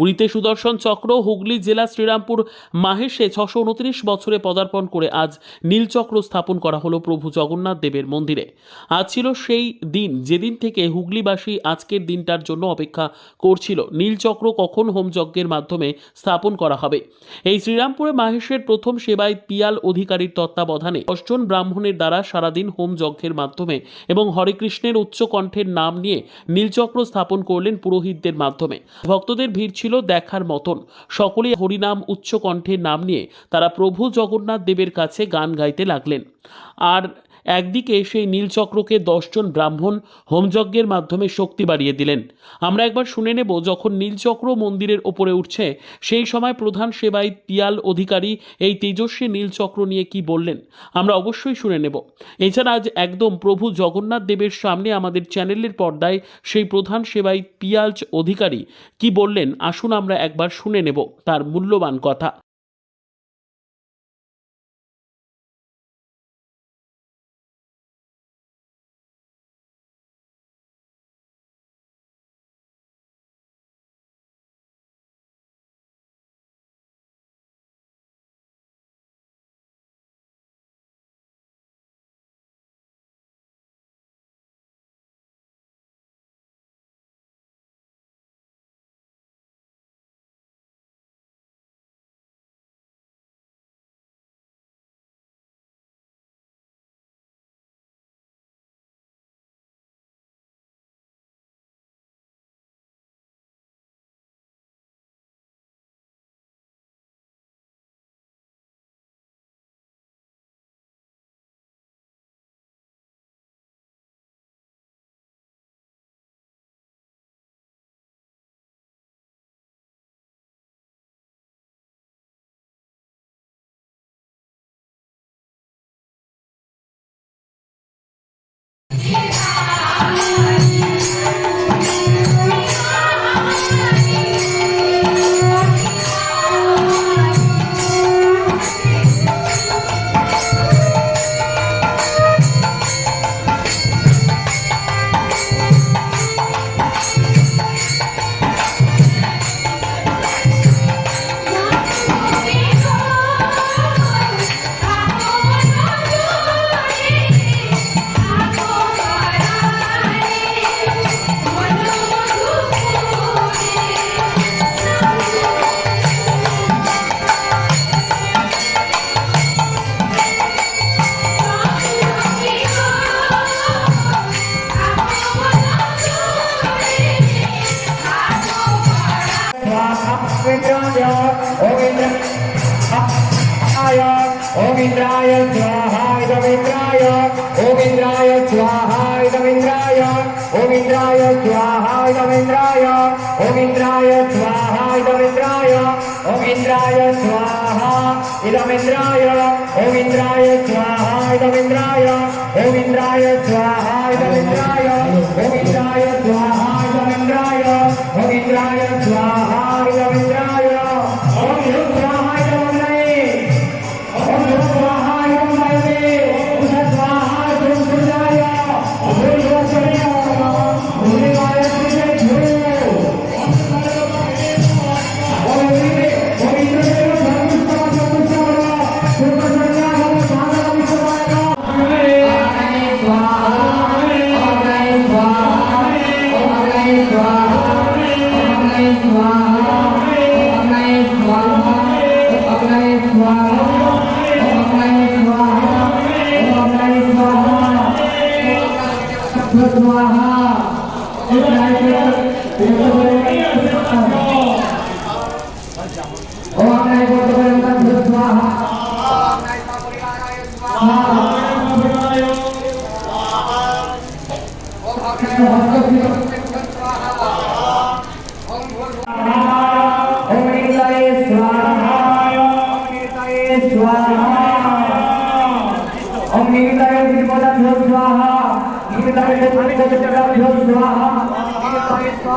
পুরীতে সুদর্শন চক্র, হুগলি জেলা শ্রীরামপুর মাহেশে ছশো উনত্রিশ বছরে পদার্পণ করে আজ নীলচক্র স্থাপন করা হলো প্রভু জগন্নাথ দেবের মন্দিরে। আজ ছিল সেই দিন, যেদিন থেকে হুগলিবাসী আজকের দিনটার জন্য অপেক্ষা করছিল। নীলচক্র কখন হোমযজ্ঞের মাধ্যমে স্থাপন করা হবে? এই শ্রীরামপুরে মাহেশের প্রথম সেবায় পিয়াল অধিকারীর তত্ত্বাবধানে দশজন ব্রাহ্মণের দ্বারা সারাদিন হোম যজ্ঞের মাধ্যমে এবং হরে কৃষ্ণের উচ্চ কণ্ঠের নাম নিয়ে নীলচক্র স্থাপন করলেন পুরোহিতদের মাধ্যমে। ভক্তদের ভিড় ছিল দেখার মতন। সকলেই হরিনাম উচ্চ কণ্ঠের নাম নিয়ে তারা প্রভু জগন্নাথ দেবের কাছে গান গাইতে লাগলেন। আর একদিকে সেই নীলচক্রকে দশজন ব্রাহ্মণ হোমযজ্ঞের মাধ্যমে শক্তি বাড়িয়ে দিলেন। আমরা একবার শুনে নেব, যখন নীলচক্র মন্দিরের ওপরে উঠছে, সেই সময় প্রধান সেবায় পিয়াল অধিকারী এই তেজস্বী নীলচক্র নিয়ে কি বললেন, আমরা অবশ্যই শুনে নেব। এছাড়া আজ একদম প্রভু জগন্নাথ দেবের সামনে আমাদের চ্যানেলের পর্দায় সেই প্রধান সেবাই পিয়াল অধিকারী কি বললেন, আসুন আমরা একবার শুনে নেব, তার মূল্যবান কথা। स्वाहाय स्वाहाय नमिन्द्राय ॐ इन्द्राय स्वाहाय नमिन्द्राय ॐ इन्द्राय स्वाहाय नमिन्द्राय ॐ इन्द्राय स्वाहा इदमिन्द्राय ॐ इन्द्राय स्वाहाय नमिन्द्राय ॐ इन्द्राय स्वाहाय नमिन्द्राय ॐ इन्द्राय स्वाहाय नमिन्द्राय ॐ इन्द्राय स्वाहा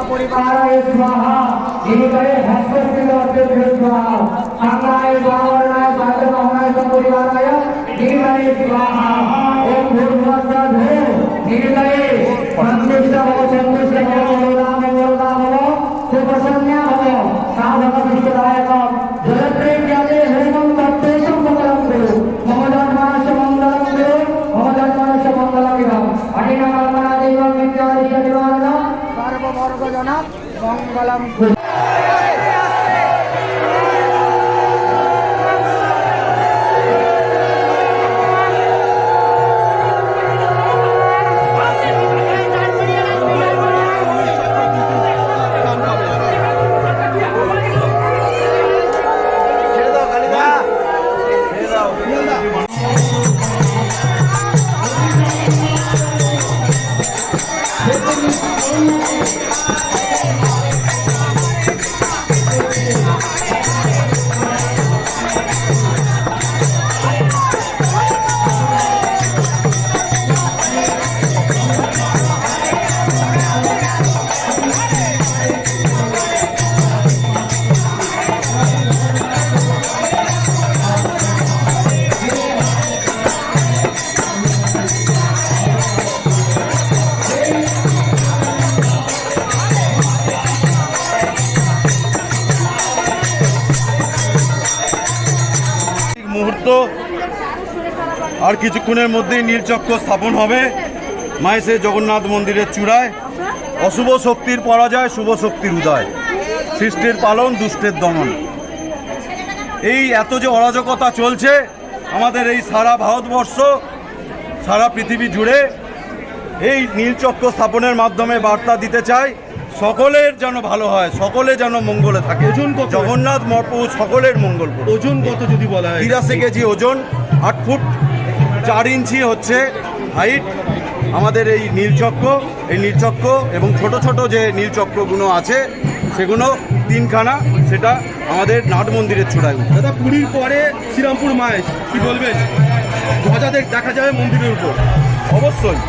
परिवाराय स्वाहा इनकरे हस्तपिंड अध्यक्ष स्वाहा संगाय स्वावर्णाय साधनमहाय सपरिवाराय निर्णय स्वाहा ओम भूर्भुवः सदा निर्णय संतुष्ट भव संतुष्ट भव Welcome. মুহূর্ত আর কিছুক্ষণের মধ্যেই নীলচক্র স্থাপন হবে। মায়েসে জগন্নাথ মন্দিরের চূড়ায়। অশুভ শক্তির পরাজয়, শুভ শক্তির উদয়। সৃষ্টির পালন, দুষ্টের দমন। এই এত যে অরাজকতা চলছে, আমাদের এই সারা ভারতবর্ষ, সারা পৃথিবী জুড়ে এই নীলচক্র স্থাপনের মাধ্যমে বার্তা দিতে চাই। সকলের যেন ভালো হয় সকলে যেন মঙ্গলে থাকে ওজন কত? জগন্নাথ মহাপ্রভু সকলের মঙ্গল করুন। ওজন কত যদি বলা হয় তিরাশি কেজি ওজন আট ফুট চার ইঞ্চি হচ্ছে হাইট আমাদের এই নীলচক্র এই নীলচক্র এবং ছোট ছোট যে নীলচক্রগুলো আছে সেগুলো তিনখানা সেটা আমাদের নাট মন্দিরের চূড়ায় উঠবে। দাদা পুরীর পরে শ্রীরামপুর মায়ের কি বলবেন ধ্বজা দেখ- দেখা যাবে মন্দিরের উপর অবশ্যই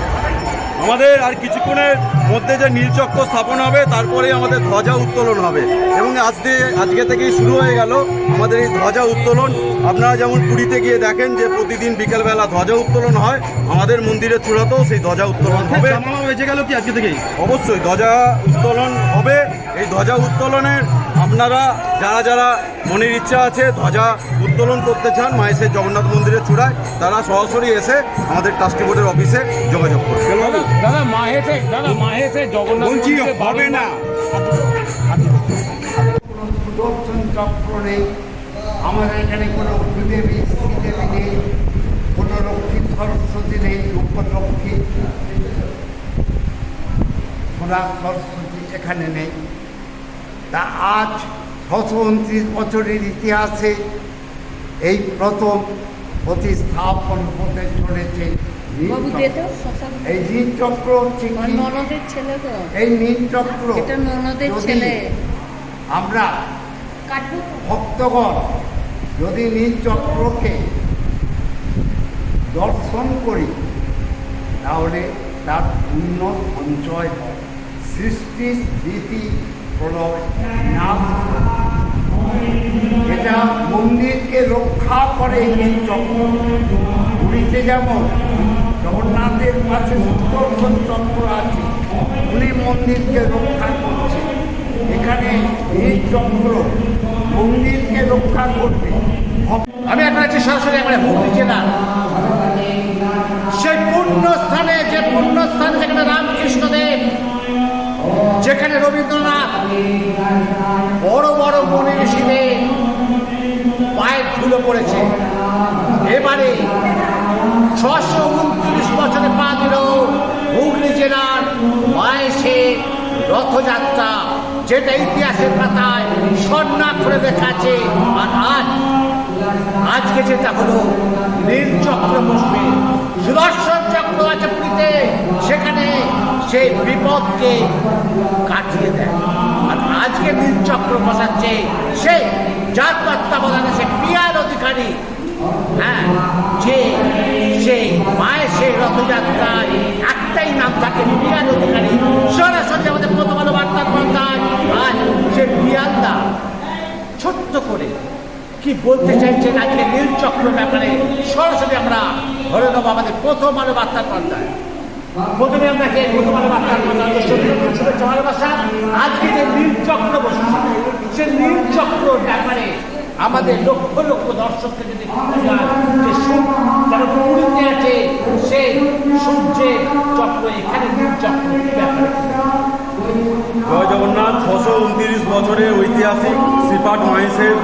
আমাদের আর কিছুক্ষণের মধ্যে যে নীলচক্র স্থাপন হবে তারপরে আমাদের ধ্বজা উত্তোলন হবে। এবং আজকে আজকে থেকেই শুরু হয়ে গেল আমাদের এই ধ্বজা উত্তোলন। আপনারা যেমন পুরীতে গিয়ে দেখেন যে প্রতিদিন বিকেলবেলা ধ্বজা উত্তোলন হয় আমাদের মন্দিরের চূড়াতেও সেই ধ্বজা উত্তোলন হবে। জামা বেঁচে গেল কি আজকে থেকেই? অবশ্যই ধ্বজা উত্তোলন হবে। এই ধ্বজা উত্তোলনের আপনারা যারা যারা মনের ইচ্ছা আছে ধ্বজা উত্তোলন করতে চান মায়েসের জগন্নাথ মন্দিরের চূড়ায় তারা সরাসরি এসে আমাদের ট্রাস্টি বোর্ডের অফিসে যোগাযোগ করবে মাহেতে দাদা মাহেতে জগন্নাথ বলছি হবে না। সুদর্শন চক্র নেই। আমাদের এখানে কোনো ভূদেবী শ্রীদেবী নেই। কোনো লক্ষ্মী সরস্বতী নেই উপলক্ষ্মী। সোনা সরস্বতী এখানে নেই। তা আজ ছশো উনত্রিশ বছরের ইতিহাসে এই প্রথম প্রতিস্থাপন হতে চলেছে এই হচ্ছে? ননদের ছেলে তো। এই যদি ছেলে। আমরা ভক্তগণ যদি নিজ চক্রকে দর্শন করি তাহলে তার পূর্ণ সঞ্চয় হয়। সৃষ্টি স্থিতি প্রলয় নাম। এটা মন্দিরকে রক্ষা করে এই চক্র পুরীতে যেমন জগন্নাথের পাশে সুদর্শন চক্র আছে, উনি মন্দিরকে রক্ষা করছে। এখানে এই চক্র মন্দিরকে রক্ষা করবে। আমি এখন আছি সরাসরি একবারে হুগলি জেলা সেই পুণ্য স্থানে যে পুণ্য স্থান যেখানে রামকৃষ্ণ দেব যেখানে রবীন্দ্রনাথ, বড় বড় মনে ধুলো পড়েছে। এবারে ছশো উনত্রিশ বছরে পা দিল হুগলি জেলার বয়সে রথযাত্রা, যেটা ইতিহাসের পাতায় স্বর্ণাক্ষরে লেখা আছে। আর আজ, আজকে যেটা হলো নীল চক্র বসবে। সুদর্শন চক্র আছে পুরীতে, সেখানে সেই বিপদকে কাটিয়ে দেয়। আর আজকে নীল চক্র বসাচ্ছে সে যার তত্ত্বাবধানে সে পিয়ার অধিকারী। হ্যাঁ যে সেই মায়ের সেই রথযাত্রায় একটাই নাম থাকে পিয়ার অধিকারী। সরাসরি আমাদের প্রথম আলো বার্তার পর্দায় আজ সে পিয়ালদা ছোট্ট করে কি বলতে চাইছেন আজকে নীলচক্র ব্যাপারে, সরাসরি আমরা ধরে নেব আমাদের প্রথম আলো বার্তার পর্দায় প্রথমে আপনাকে আজকে যে নীলচক্র বসেছে সে নীল আমাদের লক্ষ লক্ষ দর্শককে যদি যে তার যারা পুরীতে আছে সেই সূর্যের চক্র, এখানে নীলচক্র ব্যাপারে। জয় জগন্নাথ ছশো উনত্রিশ বছরের ঐতিহাসিক শ্রীপাঠ মাহেশের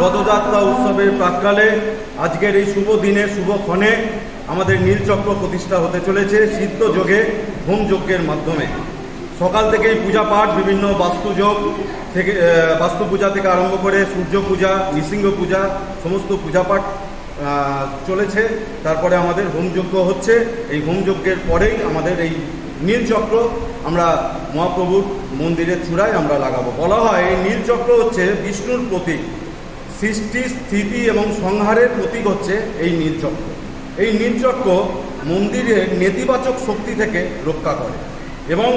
রথযাত্রা উৎসবের প্রাককালে আজকের এই শুভ দিনে শুভক্ষণে আমাদের নীলচক্র প্রতিষ্ঠা হতে চলেছে সিদ্ধ যোগে, হোম যজ্ঞের মাধ্যমে। সকাল থেকেই পূজা পাঠ, বিভিন্ন বাস্তুযোগ থেকে বাস্তু পূজা থেকে আরম্ভ করে সূর্য পূজা, নৃসিংহ পূজা, সমস্ত পূজা পাঠ চলেছে। তারপরে আমাদের হোমযজ্ঞ হচ্ছে। এই হোমযজ্ঞের পরেই আমাদের এই নীলচক্র, আমরা মহাপ্রভুর মন্দিরের চূড়ায় আমরা লাগাবো। বলা হয় এই নীলচক্র হচ্ছে বিষ্ণুর প্রতীক। সৃষ্টি, স্থিতি এবং সংহারের প্রতীক হচ্ছে এই নীলচক্র। এই নীলচক্র মন্দিরের নেতিবাচক শক্তি থেকে রক্ষা করে এবং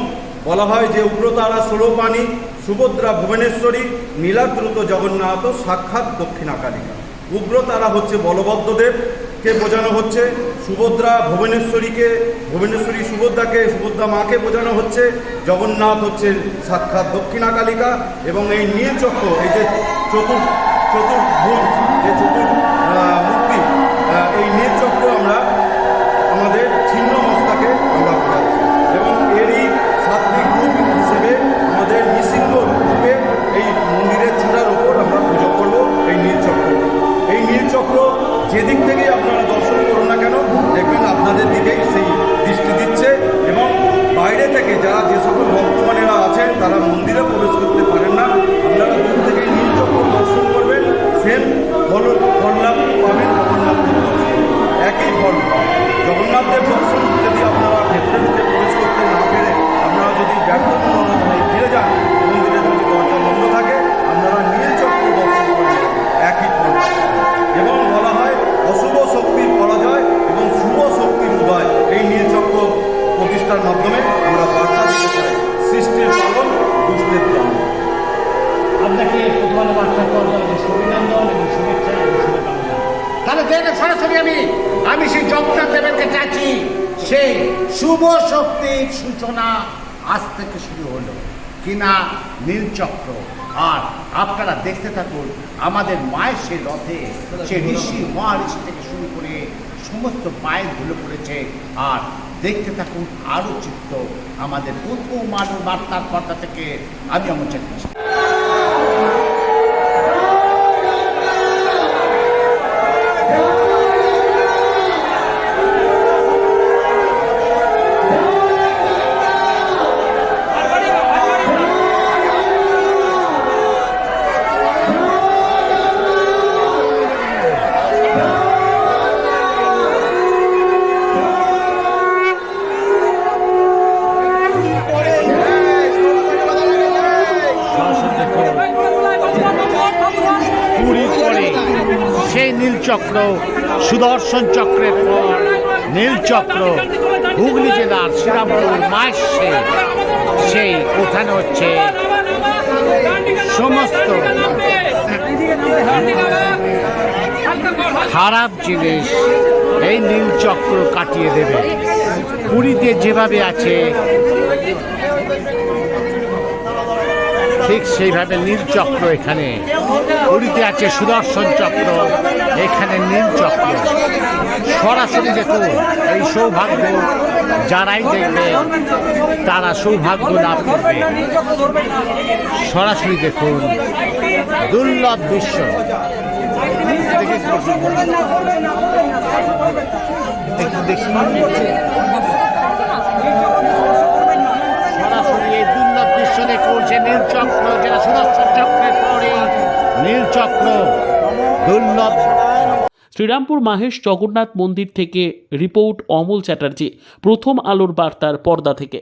বলা হয় যে উগ্রতারা ষোলপাণি সুভদ্রা ভুবনেশ্বরী, নীলাদ্রুত জগন্নাথ, সাক্ষাৎ দক্ষিণাকালিকা। উগ্রতারা হচ্ছে বলভদ্রদেবকে বোঝানো হচ্ছে? সুভদ্রা ভুবনেশ্বরীকে, ভুবনেশ্বরী সুভদ্রাকে, সুভদ্রা মাকে বোঝানো হচ্ছে। জগন্নাথ হচ্ছে সাক্ষাৎ দক্ষিণাকালিকা এবং এই নীলচক্র এই যে চতুর, চতুর্ভুজ, যে চতুর মূর্তি এই নীলচক্র আমরা, আমাদের ছিন্ন মস্তাকে আমরা বোঝাচ্ছি এবং এরই সাত্বিক রূপ হিসেবে আমাদের নৃসিংহ রূপে এই মন্দিরের চূড়ার ওপর আমরা পুজো করব এই নীলচক্র এই নীলচক্র যেদিক থেকেই থেকে যারা যে সকল ভক্তমানেরা আছেন তারা মন্দিরে প্রবেশ সৃষ্টির দমন আপনাকে বার্তা অভিনন্দন এবং শুভেচ্ছা এবং শুভকামনা তাহলে সরাসরি আমি আমি সেই জগন্নাথ চাচ্ছি সেই শুভ শক্তির সূচনা আজ থেকে শুরু হলো। কিনা নীলচক্র, আর আপনারা দেখতে থাকুন, আমাদের মায়ের সে রথে, সে ঋষি মহাঋষি থেকে শুরু করে সমস্ত পায়ে ধুলো পড়েছে। আর দেখতে থাকুন আরও চিত্ত আমাদের প্রথম আলোর বার্তার পর্দা থেকে আমি আমার চাকরি নীলচক্র সুদর্শন চক্রের পর নীলচক্র হুগলি জেলার শ্রীরামপুর মাসে সেই ওখানে হচ্ছে সমস্ত খারাপ জিনিস এই নীলচক্র কাটিয়ে দেবে। পুরীতে যেভাবে আছে, ঠিক সেইভাবে নীলচক্র এখানে পুরীতে আছে সুদর্শন চক্র, এখানে নীল চক্র। সরাসরি দেখুন এই সৌভাগ্য যারাই দেখবে, তারা সৌভাগ্য লাভ করবে। সরাসরি দেখুন দুর্লভ দৃশ্য সরাসরি এই দুর্লভ দৃশ্য দেখুন যে নীল চক্র যেটা সুদর্শন চক্রের পরে নীলচক্র দুর্লভ। শ্রীরামপুর মাহেশ জগন্নাথ মন্দির থেকে রিপোর্ট অমল চ্যাটার্জি, প্রথম আলোর বার্তার পর্দা থেকে।